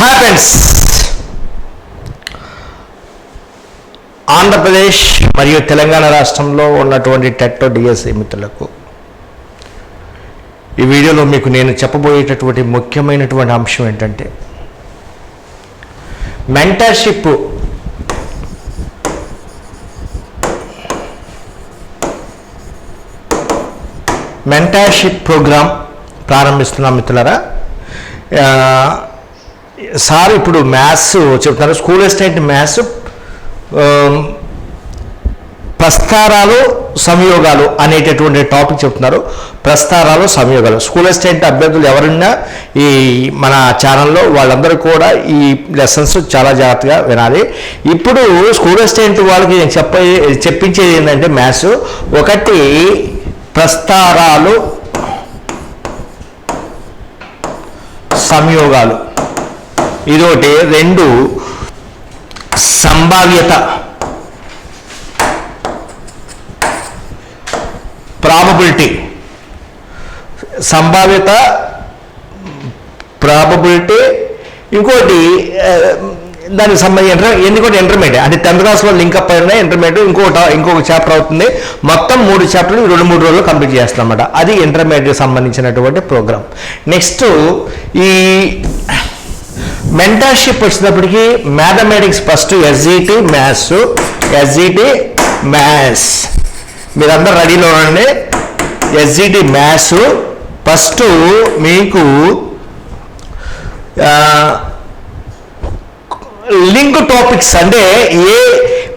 Happens Andhra Pradesh మరియు తెలంగాణ రాష్ట్రంలో ఉన్నటువంటి టెట్టో డిఎస్సి మిత్రులకు ఈ వీడియోలో మీకు నేను చెప్పబోయేటటువంటి ముఖ్యమైనటువంటి అంశం ఏంటంటే మెంటర్షిప్ మెంటర్షిప్ ప్రోగ్రామ్ ప్రారంభిస్తున్నాం మిత్రులరా. సార్ ఇప్పుడు మ్యాథ్స్ చెప్తున్నారు. స్కూల్ అసిస్టెంట్ మ్యాథ్స్ ప్రస్తారాలు సంయోగాలు అనేటటువంటి టాపిక్ చెప్తున్నారు. ప్రస్తారాలు సంయోగాలు. స్కూల్ అసిస్టెంట్ అభ్యర్థులు ఎవరున్నా ఈ మన ఛానల్లో వాళ్ళందరూ కూడా ఈ లెసన్స్ చాలా జాగ్రత్తగా వినాలి. ఇప్పుడు స్కూల్ అసిస్టెంట్ వాళ్ళకి నేను చెప్ప చెప్పించేది ఏంటంటే మ్యాథ్స్. ఒకటి ప్రస్తారాలు సంయోగాలు. ఇదొకటి. రెండు సంభావ్యత. ప్రాబబిలిటీ సంభావ్యత ప్రాబబిలిటీ ఇంకోటి దానికి సంబంధించి ఇంటర్ ఎందుకంటే ఇంటర్మీడియట్ అంటే టెన్త్ క్లాస్లో లింక్ అప్ అయినా ఇంటర్మీడియట్ ఇంకొక ఇంకొక చాప్టర్ అవుతుంది. మొత్తం మూడు చాప్టర్లు రెండు మూడు రోజులు కంప్లీట్ చేస్తాం అన్నమాట అది ఇంటర్మీడియట్కి సంబంధించినటువంటి ప్రోగ్రామ్ నెక్స్ట్ ఈ మెంటర్షిప్ వచ్చినప్పటికీ mathematics first SGT maths SGT maths మీరందరూ రెడీలో ఉండండి. ఎస్జిటి మ్యాథ్స్ ఫస్ట్ మీకు లింక్ టాపిక్స్ అంటే ఏ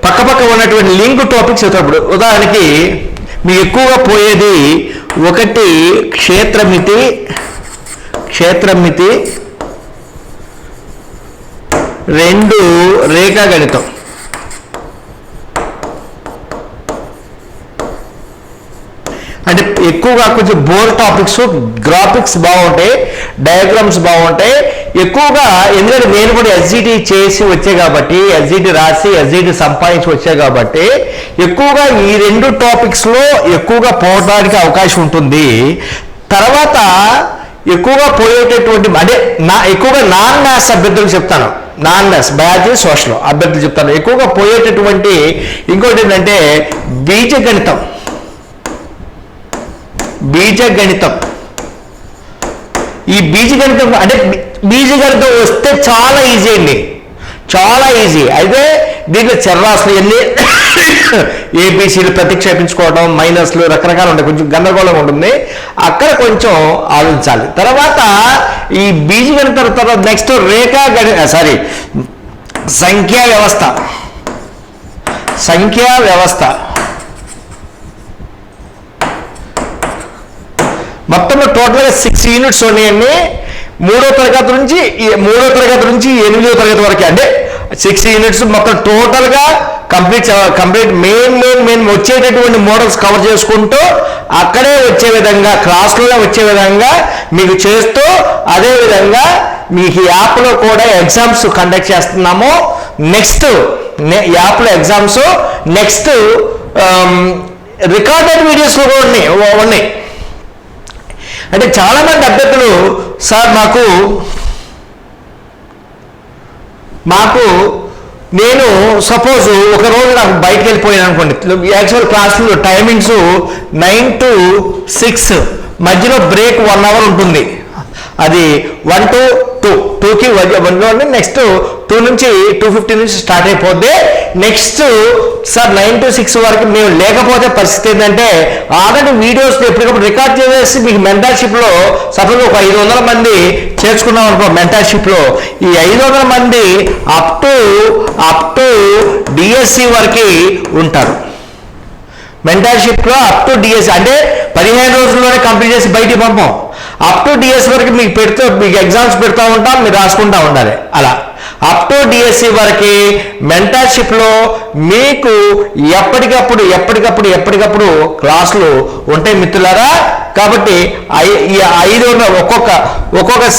పక్క పక్క ఉన్నటువంటి లింక్ టాపిక్స్ వచ్చినప్పుడు ఉదాహరణకి మీకు ఎక్కువగా పోయేది ఒకటి క్షేత్రమితి క్షేత్రమితి రెండు రేఖాగణితం అంటే ఎక్కువగా కొంచెం బోర్ టాపిక్స్ గ్రాఫిక్స్ బాగుంటాయి డయాగ్రామ్స్ బాగుంటాయి ఎక్కువగా ఎందుకంటే నేను కూడా ఎస్జిటి చేసి వచ్చే కాబట్టి ఎస్జిటి రాసి ఎస్జిటి సంపాదించి వచ్చే కాబట్టి ఎక్కువగా ఈ రెండు టాపిక్స్లో ఎక్కువగా పోవడానికి అవకాశం ఉంటుంది. తర్వాత ఎక్కువగా పోయేటటువంటి అంటే నా ఎక్కువగా నాన్ మ్యాథ్స్ అభ్యర్థులు చెప్తాను. నాన్ మ్యాథ్స్ బయాలజీ సోషల్ అభ్యర్థులు చెప్తాను. ఎక్కువగా పోయేటటువంటి ఇంకోటి ఏంటంటే బీజగణితం. బీజగణితం. ఈ బీజగణితం అంటే బీజగణితం వస్తే చాలా ఈజీ అండి. చాలా ఈజీ అయితే దీంట్లో చర్రాసులు ఎన్ని ఏబీసీలు ప్రతిక్షేపించుకోవడం మైనస్లు రకరకాలు ఉంటాయి. కొంచెం గందరగోళం ఉంటుంది. అక్కడ కొంచెం ఆలోచించాలి. తర్వాత ఈ బీజగణితం తర్వాత నెక్స్ట్ రేఖా గణి సారీ సంఖ్యా వ్యవస్థ. సంఖ్యా వ్యవస్థ. మొత్తంలో టోటల్గా సిక్స్ యూనిట్స్ ఉన్నాయండి. మూడో తరగతి నుంచి మూడో తరగతి నుంచి ఎనిమిదో తరగతి వరకు. అంటే సిక్స్ యూనిట్స్ మొత్తం టోటల్గా complete complete main main main వచ్చేటటువంటి మోడల్స్ కవర్ చేసుకుంటూ అక్కడే వచ్చే విధంగా క్లాస్లోనే వచ్చే విధంగా మీకు చేస్తూ అదేవిధంగా మీకు యాప్లో కూడా ఎగ్జామ్స్ కండక్ట్ చేస్తున్నాము. నెక్స్ట్ యాప్లో ఎగ్జామ్స్ నెక్స్ట్ రికార్డెడ్ వీడియోస్లో కూడా ఉన్నాయి ఉన్నాయి. అంటే చాలా మంది అభ్యర్థులు సార్ మాకు మాకు నేను సపోజ్ ఒక రోజు నాకు బయటకు వెళ్ళిపోయాను అనుకోండి. యాక్చువల్ క్లాసులో టైమింగ్స్ నైన్ టు సిక్స్. మధ్యలో బ్రేక్ వన్ అవర్ ఉంటుంది. అది వన్ టు టూ టూకి వన్ నెక్స్ట్ టూ నుంచి టూ ఫిఫ్టీ నుంచి స్టార్ట్ అయిపోద్ది. Next sir nine to six వరకు మేము లేకపోతే పరిస్థితి ఏంటంటే ఆల్రెడీ వీడియోస్ ఎప్పటికప్పుడు రికార్డ్ చేసేసి మీకు మెంటర్షిప్లో సపోజ్ ఒక ఐదు వందల మంది చేర్చుకున్నాం అనుకో మెంటర్షిప్లో ఈ ఐదు వందల మంది up to up to DSC వరకు ఉంటారు. మెంటర్షిప్లో అప్ టు డిఎస్సి అంటే పదిహేను రోజుల్లోనే కంప్లీట్ చేసి బయటికి పంపం. అప్ టు డిఎస్ వరకు మీకు పెడుతూ మీకు ఎగ్జామ్స్ పెడతా ఉంటాం మీరు రాసుకుంటా ఉండాలి. అలా. అప్ టు డిఎస్సి వరకు మెంటర్షిప్లో మీకు ఎప్పటికప్పుడు ఎప్పటికప్పుడు ఎప్పటికప్పుడు క్లాసులు ఉంటాయి మిత్రులారా. కాబట్టి ఐ- ఈ ఐదు వందల ఒక్కొక్క ఒక్కొక్క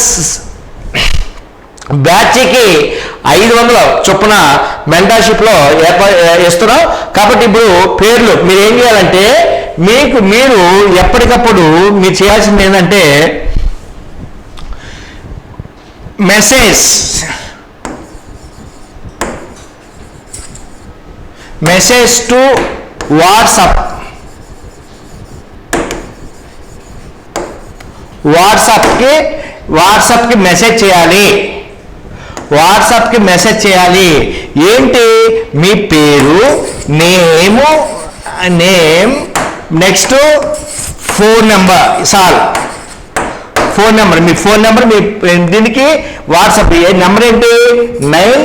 బ్యాచ్కి ఐదు వందల చొప్పున మెంటర్షిప్లో ఏర్పా ఇస్తున్నాం కాబట్టి ఇప్పుడు పేర్లు మీరు ఏం చేయాలంటే మీకు మీరు ఎప్పటికప్పుడు మీరు చేయాల్సింది ఏంటంటే మెసేజ్. Message to WhatsApp. వాట్సాప్కి వాట్సాప్కి మెసేజ్ చేయాలి. వాట్సాప్కి మెసేజ్ చేయాలి. ఏంటి? మీ పేరు name name next phone number సాల్ ఫోన్ నెంబర్ మీ ఫోన్ నెంబర్ మీ దీనికి వాట్సాప్ ఏ నెంబర్ ఏంటి? Nine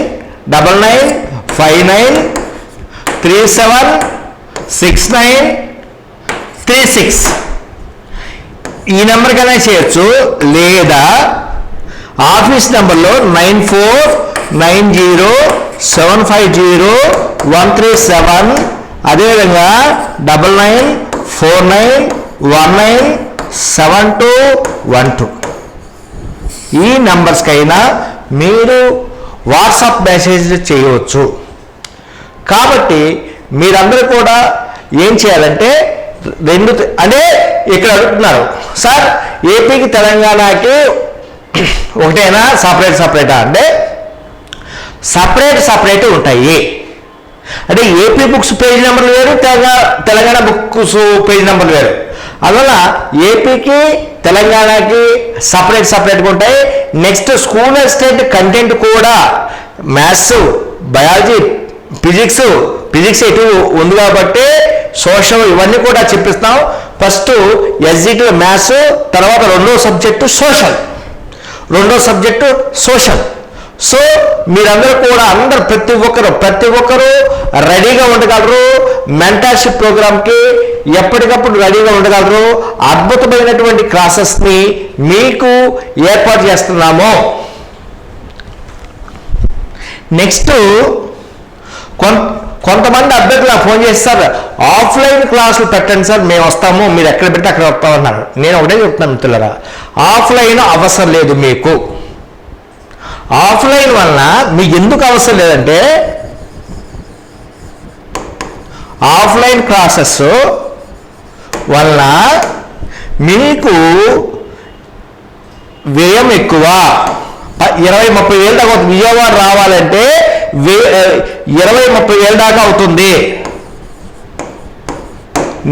double nine five nine three seven six nine three six ఈ నెంబర్కైనా చేయొచ్చు. లేదా ఆఫీస్ నెంబర్లో nine four nine zero seven five zero one three seven అదేవిధంగా double nine four nine one nine seven two one two. ఈ నెంబర్స్కైనా మీరు WhatsApp message చేయవచ్చు. కాబట్టి మీరందరూ కూడా ఏం చేయాలంటే రెండు అంటే ఇక్కడ అడుగుతున్నారు. సార్ ఏపీకి తెలంగాణకి ఒకటేనా? సపరేట్ సపరేటా? అంటే సపరేట్ సపరేట్ ఉంటాయి. అంటే ఏపీ బుక్స్ పేజ్ నెంబర్లు వేరు తెలంగాణ తెలంగాణ బుక్స్ పేజ్ నెంబర్లు వేరు. అందువల్ల ఏపీకి తెలంగాణకి సపరేట్ సపరేట్గా ఉంటాయి. నెక్స్ట్ స్కూల్ స్టేట్ కంటెంట్ కూడా మ్యాథ్స్ బయాలజీ ఫిజిక్స్ ఫిజిక్స్ ఎటు ఉంది కాబట్టి సోషల్ ఇవన్నీ కూడా చెప్పిస్తాం ఫస్ట్ ఎస్జిటి మ్యాథ్స్ తర్వాత రెండో సబ్జెక్టు సోషల్ రెండో సబ్జెక్టు సోషల్ సో మీరందరూ కూడా అందరు ప్రతి ఒక్కరు ప్రతి ఒక్కరు రెడీగా ఉండగలరు. మెంటర్షిప్ ప్రోగ్రామ్కి ఎప్పటికప్పుడు రెడీగా ఉండగలరు. అద్భుతమైనటువంటి క్లాసెస్ని మీకు ఏర్పాటు చేస్తున్నాము. నెక్స్ట్ కొన్ కొంతమంది అభ్యర్థులు ఫోన్ చేసి సార్ ఆఫ్లైన్ క్లాసులు పెట్టండి సార్ మేము వస్తాము. మీరు ఎక్కడ పెడితే అక్కడ వస్తామన్నారు. నేను ఒకటే చెప్తున్నాను మిత్రులరా ఆఫ్లైన్ అవసరం లేదు మీకు. ఆఫ్లైన్ వలన మీకు ఎందుకు అవసరం లేదంటే ఆఫ్లైన్ క్లాసెస్ వలన మీకు వ్యయం ఎక్కువ ఇరవై ముప్పై వేలు దాకా అవుతుంది. విజయవాడ రావాలంటే వే- ఇరవై ముప్పై వేలు దాకా అవుతుంది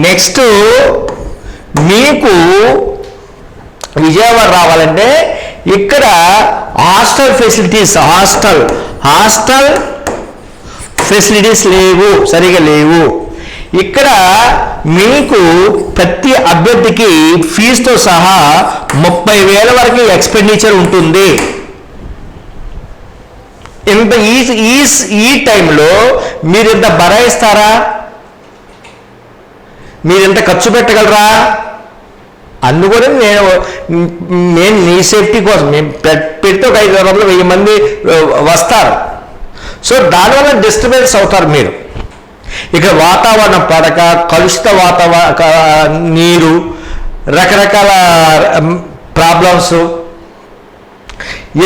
నెక్స్ట్ మీకు విజయవాడ రావాలంటే ఇక్కడ hostel facilities hostel hostel facilities లేవు సరిగా లేవు. ఇక్కడ మీకు ప్రతి అభ్యర్థికి ఫీజుతో సహా ముప్పై వేల వరకు ఎక్స్పెండిచర్ ఉంటుంది. ఇంత ఈ ఈ ఈ టైంలో మీరు ఇంత బరాయిస్తారా మీరు ఇంత ఖర్చు పెట్టగలరా? అందుకని నేను నేను నీ సేఫ్టీ కోసం మేము పెడితే ఒక ఐదు వందల వెయ్యి మంది వస్తారు. సో దానివల్ల డిస్టర్బెన్స్ అవుతారు మీరు. ఇక వాతావరణం పడక కలుషిత వాతావరణ నీరు రకరకాల ప్రాబ్లమ్స్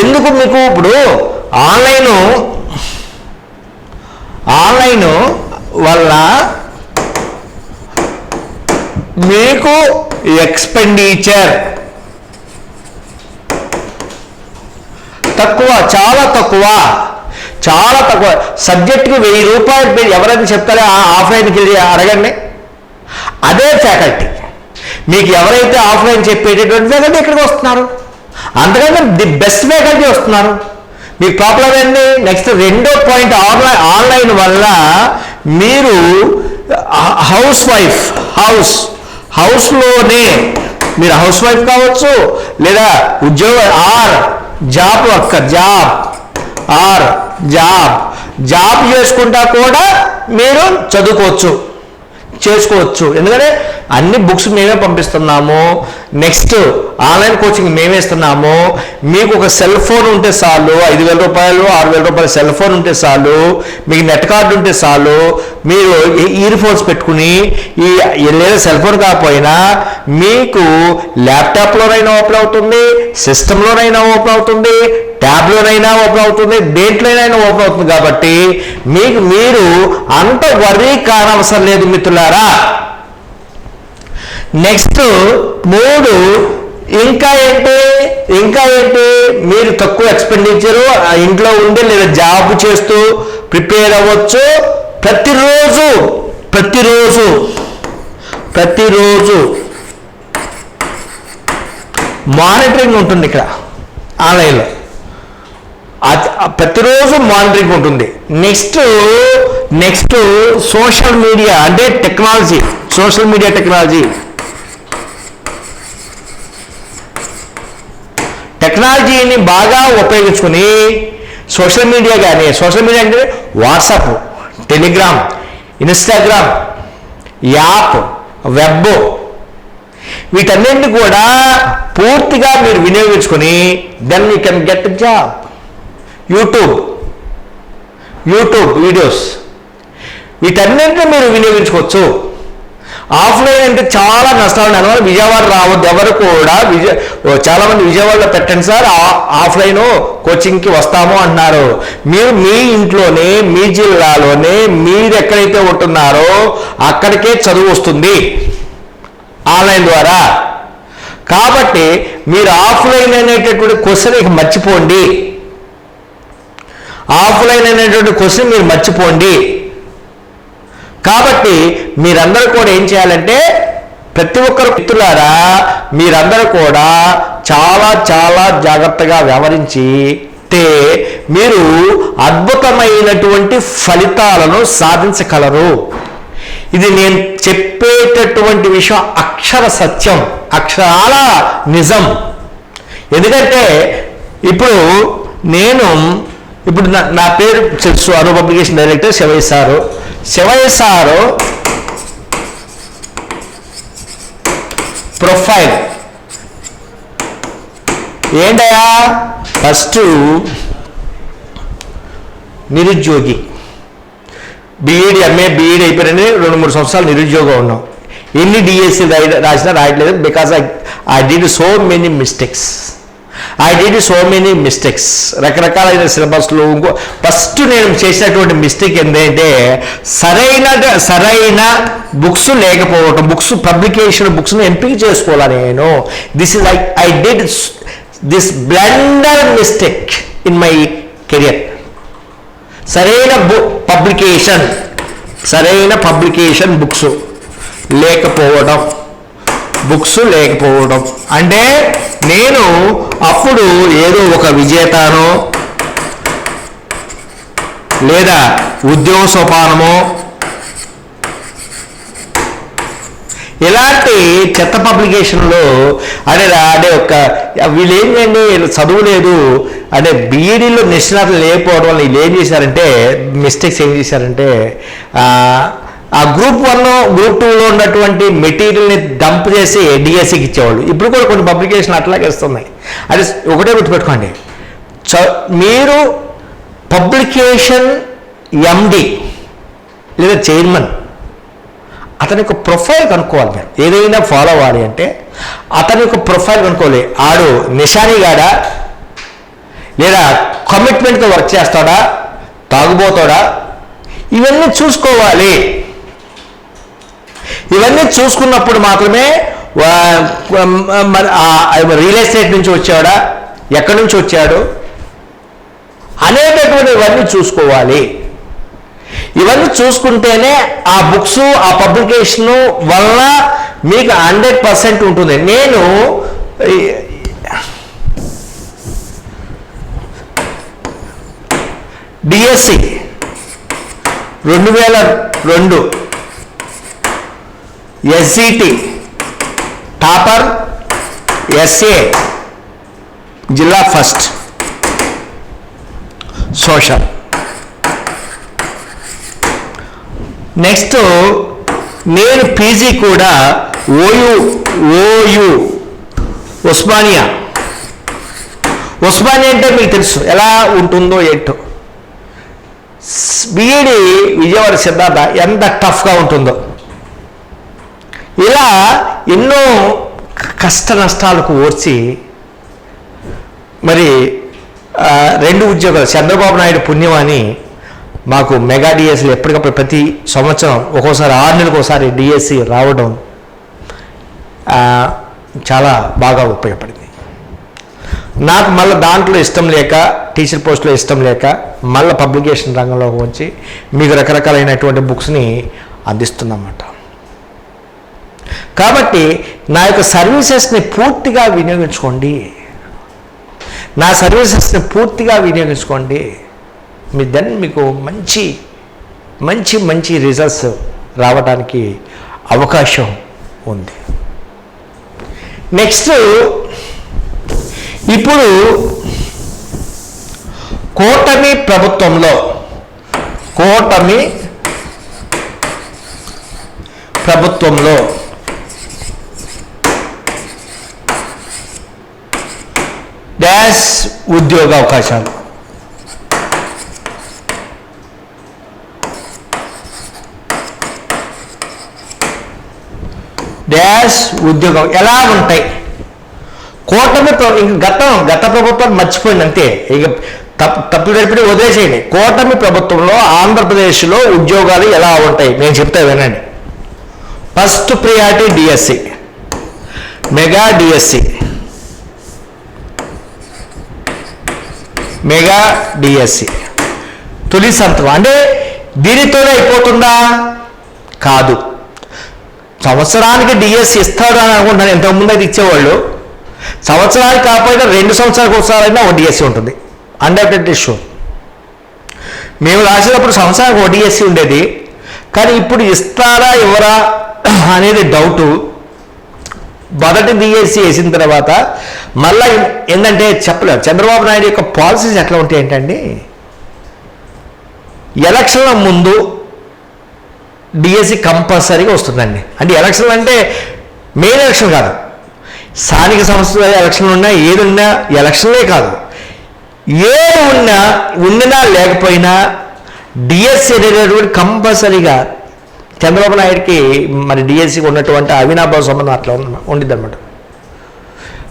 ఎందుకు మీకు ఇప్పుడు ఆన్లైన్ ఆన్లైన్ వల్ల మీకు ఎక్స్పెండిచర్ తక్కువ చాలా తక్కువ. చాలా తక్కువ. సబ్జెక్ట్కి వెయ్యి రూపాయలు ఎవరైనా ఎవరైతే చెప్తారో ఆ ఆఫ్లైన్కి వెళ్ళి అడగండి. అదే ఫ్యాకల్టీ మీకు ఎవరైతే ఆఫ్లైన్ చెప్పేటటువంటి ఫ్యాకల్టీ ఇక్కడికి వస్తున్నారు? అందుకని ది బెస్ట్ ఫ్యాకల్టీ వస్తున్నారు. మీకు ప్రాబ్లం ఏంటి నెక్స్ట్ రెండో పాయింట్ ఆన్లైన్ ఆన్లైన్ వల్ల మీరు హౌస్ వైఫ్ హౌస్ హౌస్లోనే మీరు హౌస్ వైఫ్ కావచ్చు లేదా ఉద్యోగ or job work job or job job చేసుకుంటా కూడా మీరు చదువుకోవచ్చు. చేసుకోవచ్చు. ఎందుకంటే అన్ని బుక్స్ మేమే పంపిస్తున్నాము. నెక్స్ట్ ఆన్లైన్ కోచింగ్ మేమే ఇస్తున్నాము. మీకు ఒక సెల్ ఫోన్ ఉంటే చాలు ఐదు వేల రూపాయలు ఆరు వేల రూపాయల సెల్ ఫోన్ ఉంటే చాలు మీకు నెట్ కార్డు ఉంటే చాలు మీరు ఇయర్ ఫోన్స్ పెట్టుకుని ఈ లేదా సెల్ ఫోన్ కాకపోయినా మీకు ల్యాప్టాప్లోనైనా ఓపెన్ అవుతుంది సిస్టంలోనైనా ఓపెన్ అవుతుంది ట్యాబ్లోనైనా ఓపెన్ అవుతుంది దేంట్లోనైనా ఓపెన్ అవుతుంది కాబట్టి మీకు మీరు అంత వరీ కానవసరం లేదు మిత్రులారా. నెక్స్ట్ మూడు ఇంకా ఏంటి? ఇంకా ఏంటి? మీరు తక్కువ ఎక్స్పెండిచరు ఇంట్లో ఉండి లేదా జాబ్ చేస్తూ ప్రిపేర్ అవ్వచ్చు. ప్రతిరోజు ప్రతిరోజు ప్రతిరోజు మానిటరింగ్ ఉంటుంది ఇక్కడ ఆన్లైన్లో. ప్రతిరోజు మానిటరింగ్ ఉంటుంది. నెక్స్ట్ నెక్స్ట్ సోషల్ మీడియా అంటే టెక్నాలజీ సోషల్ మీడియా టెక్నాలజీ టెక్నాలజీని బాగా ఉపయోగించుకుని సోషల్ మీడియా కానీ సోషల్ మీడియా అంటే WhatsApp Telegram Instagram app web వీటన్నింటినీ కూడా పూర్తిగా మీరు వినియోగించుకొని then you can get job YouTube. YouTube videos. వీటన్నింటినీ మీరు వినియోగించుకోవచ్చు. ఆఫ్లైన్ అంటే చాలా నష్టాలు ఉన్నాయి. విజయవాడ రావద్దు. ఎవరు కూడా విజయ చాలా మంది విజయవాడలో పెట్టండి సార్. ఆ- ఆఫ్లైన్ కోచింగ్కి వస్తాము అంటున్నారు. మీరు మీ ఇంట్లోనే మీ జిల్లాలోనే మీరు ఎక్కడైతే ఉంటున్నారో అక్కడికే చదువు వస్తుంది. ఆన్లైన్ ద్వారా. కాబట్టి మీరు ఆఫ్లైన్ అనేటటువంటి క్వశ్చన్ ఇక మర్చిపోండి. ఆఫ్లైన్ అనేటువంటి క్వశ్చన్ మీరు మర్చిపోండి. కాబట్టి మీరందరూ కూడా ఏం చేయాలంటే ప్రతి ఒక్కరు మిత్రులారా మీరందరూ కూడా చాలా చాలా జాగ్రత్తగా వ్యవహరించి మీరు అద్భుతమైనటువంటి ఫలితాలను సాధించగలరు. ఇది నేను చెప్పేటటువంటి విషయం అక్షర సత్యం అక్షరాల నిజం. ఎందుకంటే ఇప్పుడు నేను ఇప్పుడు నా నా పేరు తెలుసు Anu publication director Shivayya sir Shivayya sir profile ఏంటయా first నిరుద్యోగి. బీఈడి ఎంఏ బీఈడి అయిపోయినని రెండు మూడు సంవత్సరాలు నిరుద్యోగం ఉన్నాం. ఎన్ని డిఎస్సి రాసినా రాయట్లేదు because I I did so many mistakes I did so many mistakes రకరకాలైన సిలబస్లు ఇంకో ఫస్ట్ నేను చేసినటువంటి మిస్టేక్ ఏంటంటే సరైన సరైన బుక్స్ లేకపోవటం బుక్స్ పబ్లికేషన్ బుక్స్ను ఎంపిక చేసుకోవాలి నేను. This is I I did this blunder mistake in my career సరైన బు పబ్లికేషన్ సరైన పబ్లికేషన్ బుక్స్ లేకపోవడం బుక్స్ లేకపోవడం. అంటే నేను అప్పుడు ఏదో ఒక విజేతనో లేదా ఉద్యోగ సోపానమో ఇలాంటి చెత్త పబ్లికేషన్లో అదే అదే ఒక వీళ్ళు ఏంటండి చదువు లేదు అంటే బీఈడీలో నిష్ణాతలు లేకపోవడం వల్ల వీళ్ళు ఏం చేశారంటే మిస్టేక్స్ ఏం చేశారంటే ఆ, గ్రూప్ వన్ గ్రూప్ టూలో ఉన్నటువంటి మెటీరియల్ని డంప్ చేసి డిఎస్సికి ఇచ్చేవాళ్ళు. ఇప్పుడు కూడా కొన్ని పబ్లికేషన్ అట్లాగే ఇస్తున్నాయి అది ఒకటే గుర్తుపెట్టుకోండి. చ మీరు పబ్లికేషన్ ఎండి లేదా చైర్మన్ అతని యొక్క ప్రొఫైల్ కనుక్కోవాలి మీరు. ఏదైనా ఫాలో అవ్వాలి అంటే అతని యొక్క ప్రొఫైల్ కనుక్కోవాలి. ఆడు నిషానీగాడా లేదా కమిట్మెంట్తో వర్క్ చేస్తాడా? తాగుబోతాడా? ఇవన్నీ చూసుకోవాలి. ఇవన్నీ చూసుకున్నప్పుడు మాత్రమే రియల్ ఎస్టేట్ నుంచి వచ్చాడా ఎక్కడి నుంచి వచ్చాడు? అనేటటువంటి ఇవన్నీ చూసుకోవాలి. ఇవన్నీ చూసుకుంటేనే ఆ బుక్స్ ఆ పబ్లికేషన్ వల్ల మీకు హండ్రెడ్ పర్సెంట్ ఉంటుంది. నేను డిఎస్సి రెండు వేల రెండు ఎస్సిటి టాపర్ ఎస్ఏ జిల్లా ఫస్ట్ సోషల్ నెక్స్ట్ నేను పీజీ కూడా ఓయు ఓయు ఉస్మానియా ఉస్మానియా అంటే మీకు తెలుసు. ఎలా ఉంటుందో ఏంటో. బీఈడి విజయవాడ సిద్ధార్థ ఎంత టఫ్గా ఉంటుందో. ఇలా ఎన్నో కష్ట నష్టాలకు ఓర్చి మరి రెండు ఉద్యోగాలు. చంద్రబాబు నాయుడు పుణ్యమని అని మాకు మెగా డిఎస్సీలు ఎప్పటికప్పుడు ప్రతి సంవత్సరం ఒక్కోసారి ఆరు నెలలకు ఒకసారి డిఎస్సి రావడం చాలా బాగా ఉపయోగపడింది. నాకు మళ్ళీ దాంట్లో ఇష్టం లేక టీచర్ పోస్ట్లో ఇష్టం లేక మళ్ళీ పబ్లికేషన్ రంగంలోకి వచ్చి మీకు రకరకాలైనటువంటి బుక్స్ని అందిస్తున్నమాట కాబట్టి నా యొక్క సర్వీసెస్ని పూర్తిగా వినియోగించుకోండి. నా సర్వీసెస్ని పూర్తిగా వినియోగించుకోండి. మీ దెన్ మీకు మంచి మంచి మంచి రిజల్ట్స్ రావడానికి అవకాశం ఉంది. నెక్స్ట్ ఇప్పుడు కూటమి ప్రభుత్వంలో కూటమి ప్రభుత్వంలో డాష్ ఉద్యోగ అవకాశాలు. డాష్ ఉద్యోగం ఎలా ఉంటాయి? కూటమి ఇంక గతం గత ప్రభుత్వం మర్చిపోయింది అంతే ఇక తప్పు తప్పు గడిపి వదిలేసేయండి. కూటమి ప్రభుత్వంలో ఆంధ్రప్రదేశ్లో ఉద్యోగాలు ఎలా ఉంటాయి? నేను చెప్తా వినండి. First priority DSC. Mega DSC. Mega DSC. తొలి సంతకం. అంటే దీనితోనే అయిపోతుందా? కాదు. సంవత్సరానికి డిఎస్సి ఇస్తాడు అని అనుకుంటున్నాను ఇంతకుముందు అయితే ఇచ్చేవాళ్ళు. సంవత్సరానికి కాకపోయినా రెండు సంవత్సరాలకు ఒకసారైనా ఒక డిఎస్సి ఉంటుంది. అండర్టెడ్ ఇష్యూ మేము రాసేటప్పుడు సంవత్సరానికి ఒక డిఎస్సి ఉండేది. కానీ ఇప్పుడు ఇస్తారా ఇవ్వరా అనేది డౌటు మొదటి బిఎస్సి వేసిన తర్వాత మళ్ళీ ఏంటంటే చెప్పలేదు చంద్రబాబు నాయుడు యొక్క పాలసీస్ ఎట్లా ఉంటాయి ఏంటండి? ఎలక్షన్ల ముందు డిఎస్సి కంపల్సరీగా వస్తుందండి. అంటే ఎలక్షన్ అంటే మెయిన్ ఎలక్షన్ కాదు. స్థానిక సంస్థల ఎలక్షన్లు ఉన్నా ఏది ఉన్నా ఎలక్షన్లే కాదు. ఏది ఉన్నా ఉండినా లేకపోయినా డిఎస్సి అనేటటువంటి కంపల్సరీగా చంద్రబాబు నాయుడికి మరి డిఎస్సికి ఉన్నటువంటి అవినాభావ సంబంధం అట్లా ఉండిద్ది అనమాట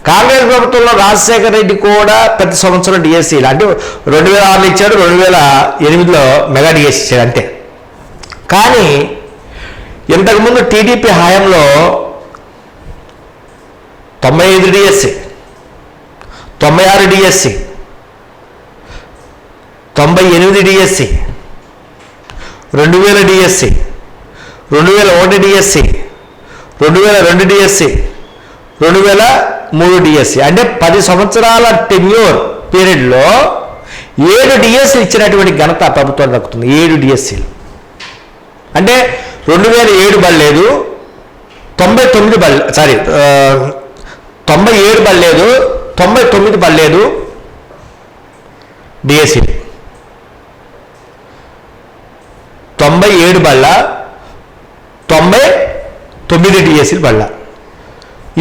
కాంగ్రెస్ ప్రభుత్వంలో రాజశేఖర రెడ్డి కూడా ప్రతి సంవత్సరం డిఎస్సి అంటే రెండు వేల ఆరులో ఇచ్చాడు రెండు వేల ఎనిమిదిలో మెగా డిఎస్సి ఇచ్చాడు అంతే. కానీ ఇంతకుముందు టీడీపీ హయాంలో తొంభై ఐదు డిఎస్సి తొంభై ఆరు డిఎస్సి తొంభై ఎనిమిది డిఎస్సి రెండు వేల డిఎస్సి రెండు వేల ఒకటి డిఎస్సి రెండు వేల రెండు డిఎస్సి రెండు వేల మూడు డిఎస్సి అంటే పది సంవత్సరాల టెన్యూర్ పీరియడ్లో ఏడు డిఎస్సి ఇచ్చినటువంటి ఘనత ప్రభుత్వం దక్కుతుంది. ఏడు డిఎస్సీలు అంటే రెండు వేల ఏడు బల్లేదు తొంభై తొమ్మిది బల్ సారీ తొంభై ఏడు పడలేదు తొంభై తొమ్మిది పడలేదు డిఎస్సి తొంభై ఏడు బళ్ళ తొంభై తొమ్మిది డిఎస్సీలు బళ్ళ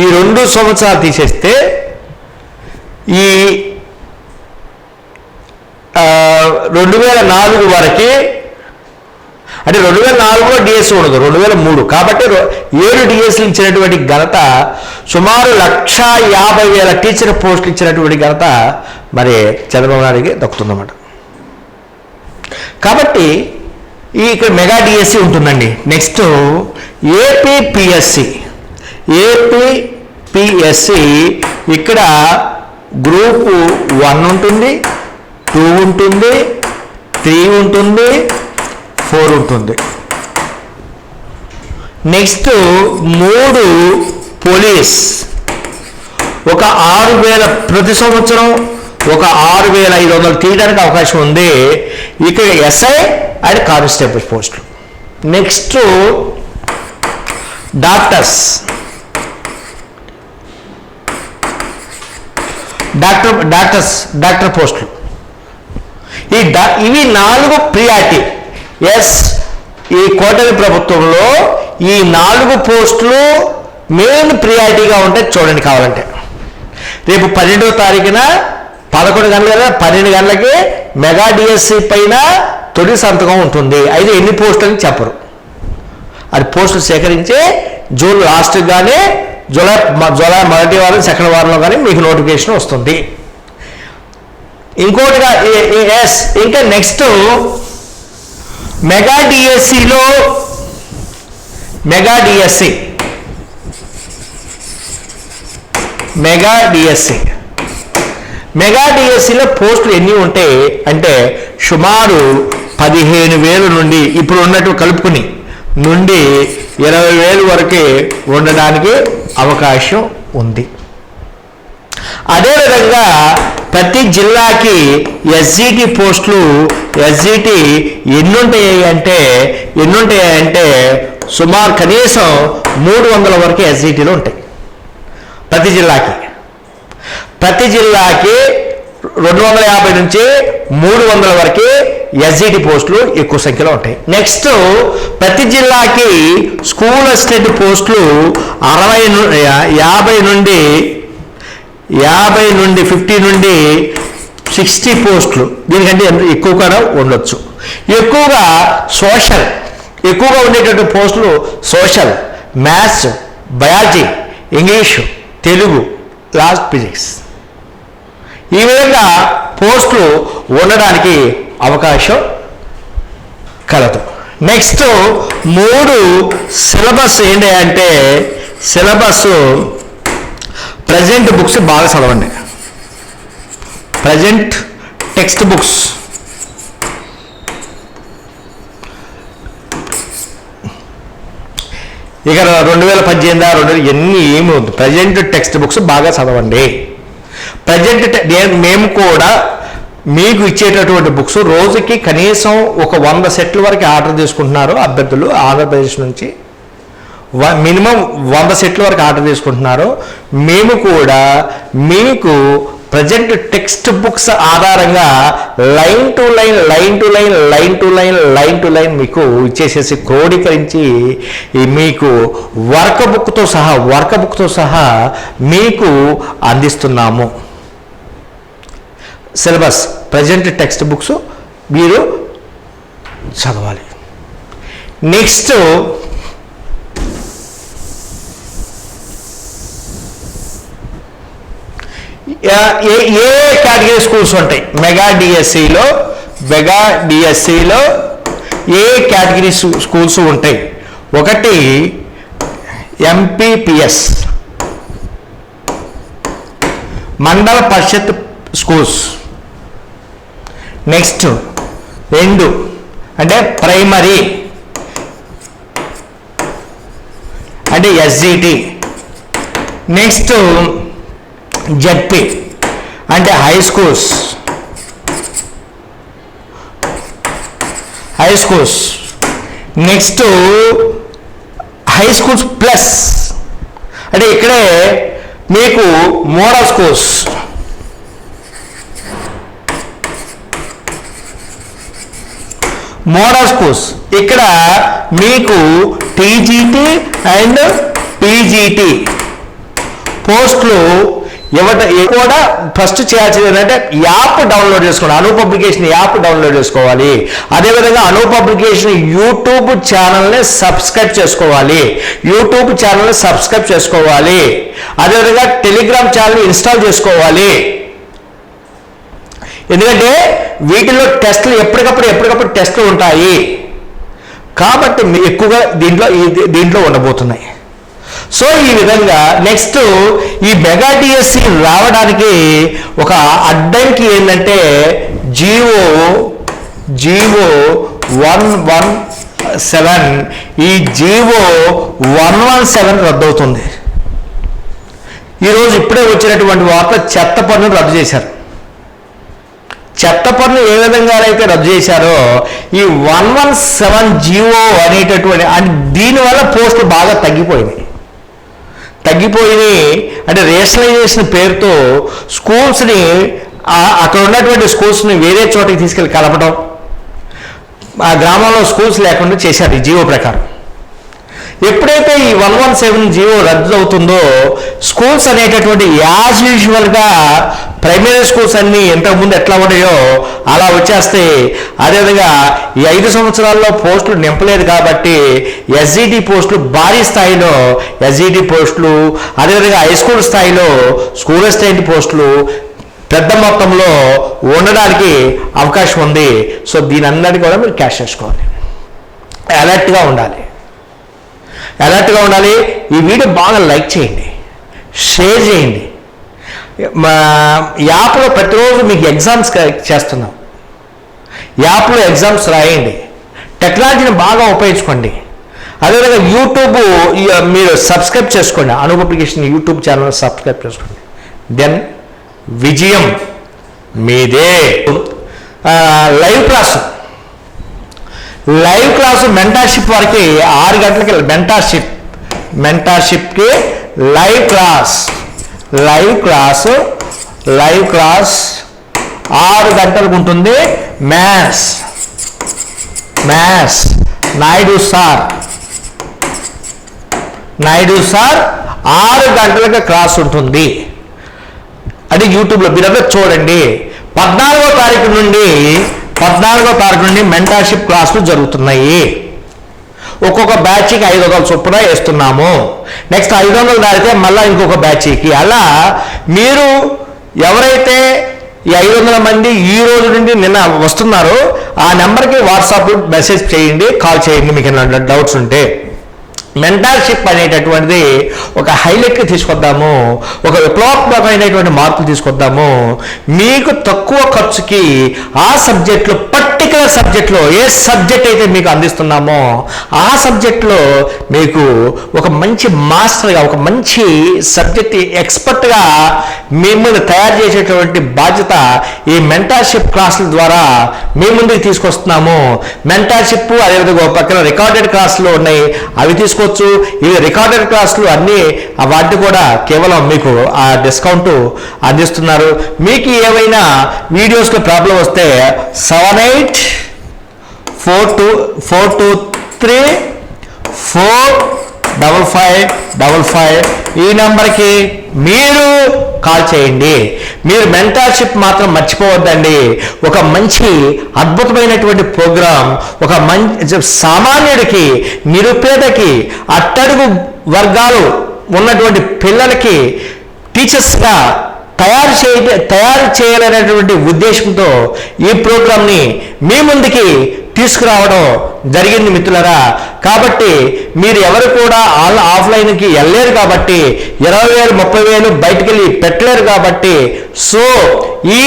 ఈ రెండు సంవత్సరాలు తీసేస్తే ఈ రెండు వేల నాలుగు వరకే అంటే రెండు వేల నాలుగులో డిఎస్సి ఉండదు రెండు వేల మూడు. కాబట్టి ఏడు డిఎస్సీలు ఇచ్చినటువంటి ఘనత సుమారు లక్ష యాభై వేల టీచర్ పోస్టులు ఇచ్చినటువంటి ఘనత మరి చంద్రబాబు నాయుడికి దక్కుతుందన్నమాట. కాబట్టి ఈ ఇక్కడ మెగా డిఎస్సి ఉంటుందండి. నెక్స్ట్ ఏపీపిఎస్సి ఏపీపిఎస్సి ఇక్కడ గ్రూప్ వన్ ఉంటుంది టూ ఉంటుంది త్రీ ఉంటుంది ఫోర్ ఉంటుంది. నెక్స్ట్ మూడు పోలీస్ ఒక ఆరు వేల ప్రతి సంవత్సరం ఒక ఆరు వేల ఐదు వందలు తీయడానికి అవకాశం ఉంది. ఇక్కడ ఎస్ఐ అండ్ కానిస్టేబుల్ పోస్టులు. Next doctors. Doctor doctors doctor పోస్టులు. ఈ డా ఇవి నాలుగు ప్రియారిటీ. ఎస్ ఈ కోటమి ప్రభుత్వంలో ఈ నాలుగు పోస్టులు మెయిన్ ప్రియారిటీగా ఉంటాయి చూడండి కావాలంటే. రేపు పన్నెండవ తారీఖున పదకొండు గంటల పన్నెండు గంటలకి మెగా డిఎస్సి పైన తొలి సంతకం ఉంటుంది. అయితే ఎన్ని పోస్టులు అని చెప్పరు. అది పోస్టులు సేకరించే జూన్ లాస్ట్ కానీ జూలై జూలై మొదటి వారం సెకండ్ వారంలో కానీ మీకు నోటిఫికేషన్ వస్తుంది. ఇంకోటిగా ఎస్ ఇంకా నెక్స్ట్ మెగా డిఎస్సిలో mega DSC. Mega DSC. Mega డిఎస్సిలో పోస్టులు ఎన్ని ఉంటాయి అంటే సుమారు పదిహేను వేలు నుండి ఇప్పుడు ఉన్నట్టు కలుపుకుని నుండి ఇరవై వేలు వరకే ఉండడానికి అవకాశం ఉంది. అదేవిధంగా ప్రతి జిల్లాకి ఎస్జిటి పోస్టులు ఎస్జిటి ఎన్నుంటాయి అంటే ఎన్నుంటాయి అంటే సుమారు కనీసం మూడు వందల వరకు ఎస్జిటిలు ఉంటాయి. ప్రతి జిల్లాకి. ప్రతి జిల్లాకి రెండు వందల యాభై నుంచి మూడు వందల వరకు ఎస్జిటి పోస్టులు ఎక్కువ సంఖ్యలో ఉంటాయి. నెక్స్ట్ ప్రతి జిల్లాకి స్కూల్ అసిస్టెంట్ పోస్టులు అరవై యాభై నుండి యాభై నుండి ఫిఫ్టీ నుండి సిక్స్టీ పోస్టులు. దీనికంటే ఎక్కువ కూడా ఉండొచ్చు. ఎక్కువగా సోషల్ ఎక్కువగా ఉండేటటువంటి పోస్టులు social maths biology English Telugu last physics. ఈ విధంగా పోస్టులు ఉండడానికి అవకాశం కలదు. నెక్స్ట్ మూడు సిలబస్ ఏంటి అంటే సిలబస్ ప్రజెంట్ బుక్స్ బాగా చదవండి. Present text books. ఇక రెండు వేల పద్దెనిమిది రెండు ఎన్ని ఏమి ప్రజెంట్ టెక్స్ట్ బుక్స్ బాగా చదవండి. ప్రజెంట్ నేను మేము కూడా మీకు ఇచ్చేటటువంటి బుక్స్ రోజుకి కనీసం ఒక వంద సెట్ల వరకు ఆర్డర్ తీసుకుంటున్నారు అభ్యర్థులు ఆంధ్రప్రదేశ్ నుంచి. వ- మినిమం వంద సెట్ల వరకు ఆర్డర్ తీసుకుంటున్నారు. మేము కూడా మీకు ప్రజెంట్ టెక్స్ట్ బుక్స్ ఆధారంగా line to line line to line line to line line to line మీకు ఇచ్చేసేసి క్రోడీకరించి మీకు వర్క్ బుక్తో సహా వర్క్ బుక్తో సహా మీకు అందిస్తున్నాము. సిలబస్ ప్రజెంట్ టెక్స్ట్ బుక్స్ మీరు చదవాలి. నెక్స్ట్ ఏ ఏ- కేటగిరీ స్కూల్స్ ఉంటాయి? మెగా డిఎస్సిలో మెగా డిఎస్సిలో ఏ కేటగిరీ స్కూల్స్ ఉంటాయి? ఒకటి ఎంపీపిఎస్ మండల పరిషత్ స్కూల్స్. నెక్స్ట్ రెండు అంటే ప్రైమరీ అంటే ఎస్జిటి నెక్స్ట్ జెడ్పి అంటే high schools high schools next high schools plus అంటే ఇక్కడే మీకు మోడల్ స్కూల్స్ మోడల్ స్కూల్స్ ఇక్కడ మీకు టీజీటీ అండ్ పీజీటీ పోస్ట్లు ఇవ్వట కూడా ఫస్ట్ చేయాల్సింది ఏంటంటే యాప్ డౌన్లోడ్ చేసుకోండి. అను పబ్లికేషన్ యాప్ డౌన్లోడ్ చేసుకోవాలి. అదేవిధంగా అను పబ్లికేషన్ యూట్యూబ్ ఛానల్ని సబ్స్క్రైబ్ చేసుకోవాలి. యూట్యూబ్ ఛానల్ని సబ్స్క్రైబ్ చేసుకోవాలి. అదేవిధంగా టెలిగ్రామ్ ఛానల్ని ఇన్స్టాల్ చేసుకోవాలి. ఎందుకంటే వీటిలో టెస్టులు ఎప్పటికప్పుడు ఎప్పటికప్పుడు టెస్టులు ఉంటాయి. కాబట్టి ఎక్కువగా దీంట్లో దీంట్లో ఉండబోతున్నాయి. సో ఈ విధంగా నెక్స్ట్ ఈ మెగా డిఎస్సి రావడానికి ఒక అడ్డంకి ఏంటంటే GO GO one one seven ఈ జీవో వన్ వన్ సెవెన్ రద్దవుతుంది. ఈరోజు ఇప్పుడే వచ్చినటువంటి వార్త చెత్త పన్ను రద్దు చేశారు. చెత్త పన్ను ఏ విధంగా అయితే రద్దు చేశారో ఈ వన్ వన్ సెవెన్ జీవో అనేటటువంటి అంటే దీనివల్ల పోస్టులు బాగా తగ్గిపోయినాయి. తగ్గిపోయి అంటే రేషనలైజేషన్ పేరుతో స్కూల్స్ని అక్కడ ఉన్నటువంటి స్కూల్స్ని వేరే చోటకి తీసుకెళ్ళి కలపడం ఆ గ్రామంలో స్కూల్స్ లేకుండా చేశారు ఈ జీవో ప్రకారం. ఎప్పుడైతే ఈ వన్ వన్ సెవెన్ జీవో రద్దు అవుతుందో స్కూల్స్ అనేటటువంటి యాజ్ యూజువల్గా ప్రైమరీ స్కూల్స్ అన్నీ ఇంతకుముందు ఎట్లా ఉన్నాయో అలా వచ్చేస్తే అదేవిధంగా ఈ ఐదు సంవత్సరాల్లో పోస్టులు నింపలేదు కాబట్టి ఎస్జిటి పోస్టులు భారీ స్థాయిలో ఎస్జిటి పోస్టులు అదేవిధంగా హై స్కూల్ స్థాయిలో స్కూల్ అసిస్టెంట్ పోస్టులు పెద్ద మొత్తంలో ఉండడానికి అవకాశం ఉంది. సో దీని అందరినీ కూడా మీరు క్యాష్ చేసుకోవాలి. అలర్ట్గా ఉండాలి. అలర్ట్గా ఉండాలి. ఈ వీడియో బాగా లైక్ చేయండి. షేర్ చేయండి. మా యాప్లో ప్రతిరోజు మీకు ఎగ్జామ్స్ చేస్తున్నాం. యాప్లో ఎగ్జామ్స్ రాయండి. టెక్నాలజీని బాగా ఉపయోగించుకోండి. అదేవిధంగా యూట్యూబ్ మీరు సబ్స్క్రైబ్ చేసుకోండి. అనుభవ యూట్యూబ్ ఛానల్ సబ్స్క్రైబ్ చేసుకోండి. దెన్ విజయం మీదే. Live class live class mentorship వరకు ఆరు గంటలకి mentorship. మెంటార్షిప్కి live class. Live class live class. ఆరు గంటలకు ఉంటుంది. Maths. Maths. Naidu sir. Naidu sir ఆరు గంటలకు క్లాస్ ఉంటుంది. అది యూట్యూబ్లో మీరందరూ చూడండి. పద్నాలుగో తారీఖు నుండి పద్నాలుగో తారీఖు నుండి మెంటార్షిప్ క్లాసులు జరుగుతున్నాయి. ఒక్కొక్క బ్యాచ్కి ఐదు వందల చొప్పున వేస్తున్నాము. నెక్స్ట్ ఐదు వందలు దాటితే మళ్ళీ ఇంకొక బ్యాచ్కి అలా మీరు ఎవరైతే ఈ ఐదు వందల మంది ఈ రోజు నుండి నిన్న వస్తున్నారో ఆ నెంబర్కి వాట్సాప్ మెసేజ్ చేయండి కాల్ చేయండి మీకు ఏమైనా డౌట్స్ ఉంటే. మెంటార్షిప్ అనేటటువంటిది ఒక హైలైట్కి తీసుకొద్దాము ఒక విప్లవాత్మకమైనటువంటి మార్పులు తీసుకొద్దాము. మీకు తక్కువ ఖర్చుకి ఆ సబ్జెక్ట్లో పర్టికులర్ సబ్జెక్ట్లో ఏ సబ్జెక్ట్ అయితే మీకు అందిస్తున్నామో ఆ సబ్జెక్ట్లో మీకు ఒక మంచి మాస్టర్గా ఒక మంచి సబ్జెక్ట్ ఎక్స్పర్ట్గా మిమ్మల్ని తయారు చేసేటువంటి బాధ్యత ఈ మెంటార్షిప్ క్లాసుల ద్వారా మీ ముందుకు తీసుకొస్తున్నాము. మెంటార్షిప్ అదేవిధంగా పక్కన రికార్డెడ్ క్లాసులు ఉన్నాయి. అవి తీసుకోవచ్చు. ఇవి రికార్డెడ్ క్లాసులు అన్నీ ఆ వాటిని కూడా కేవలం మీకు ఆ డిస్కౌంట్ అందిస్తున్నారు. మీకు ఏవైనా వీడియోస్లో ప్రాబ్లం వస్తే seven eight four two four two three four double five double five ఈ నెంబర్కి మీరు కాల్ చేయండి. మీరు మెంటార్షిప్ మాత్రం మర్చిపోవద్దండి. ఒక మంచి అద్భుతమైనటువంటి ప్రోగ్రాం ఒక మంచి సామాన్యుడికి నిరుపేదకి అట్టడుగు వర్గాలు ఉన్నటువంటి పిల్లలకి టీచర్స్గా తయారు చేయ తయారు చేయాలనేటువంటి ఉద్దేశంతో ఈ ప్రోగ్రామ్ని మీ ముందుకి తీసుకురావడం జరిగింది మిత్రులరా. కాబట్టి మీరు ఎవరు కూడా ఆల్ ఆఫ్లైన్కి వెళ్ళలేరు కాబట్టి ఇరవై వేలు ముప్పై వేలు బయటికి వెళ్ళి పెట్టలేరు కాబట్టి సో ఈ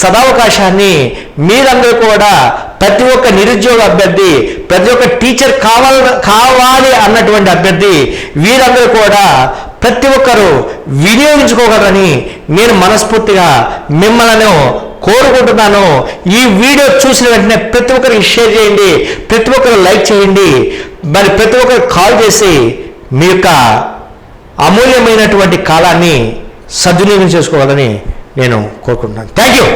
సదావకాశాన్ని మీరందరూ కూడా ప్రతి ఒక్క నిరుద్యోగ అభ్యర్థి ప్రతి ఒక్క టీచర్ కావాల కావాలి అన్నటువంటి అభ్యర్థి వీరందరూ కూడా ప్రతి ఒక్కరూ వినియోగించుకోగలరని నేను మనస్ఫూర్తిగా మిమ్మల్ని కోరుకుంటున్నాను. ఈ వీడియో చూసిన వెంటనే ప్రతి ఒక్కరికి షేర్ చేయండి ప్రతి ఒక్కరు లైక్ చేయండి మరి ప్రతి ఒక్కరు కాల్ చేసి మీ యొక్క అమూల్యమైనటువంటి కాలాన్ని సద్వినియోగం చేసుకోవాలని నేను కోరుకుంటున్నాను. Thank you.